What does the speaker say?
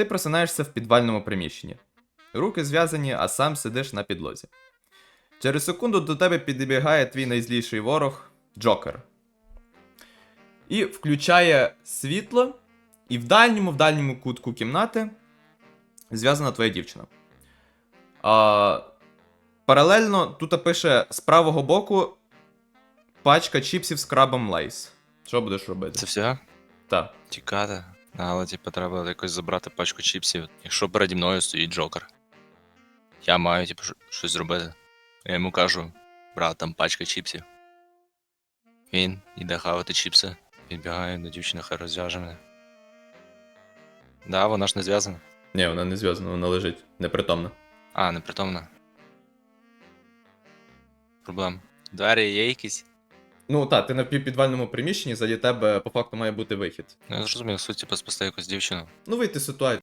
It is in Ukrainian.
Ти просинаєшся в підвальному приміщенні. Руки зв'язані, а сам сидиш на підлозі. Через секунду до тебе підбігає твій найзліший ворог Джокер. І включає світло, і в дальньому, в дальньому кутку кімнати зв'язана твоя дівчина. А, паралельно тут пише з правого боку пачка чіпсів з крабом Лейс. Що будеш робити? Це все? Так. Тікати. Але, типу, треба якось забрати пачку чіпсів. Якщо переді мною стоїть Джокер. Я маю, типу, щось зробити. Я йому кажу, брат, там пачка чіпсів. Він іде хавати чіпси, підбігає до дівчини, хай розв'яже мене. Да, вона ж не зв'язана. Ні, вона не зв'язана, вона лежить непритомна. А, непритомна. Проблем. Двері є якісь? Ну так, ти на півпідвальному приміщенні, заді тебе по факту має бути вихід. Ну, я зрозумів, суть, типу, спасти якусь дівчину. Ну, вийти з ситуації.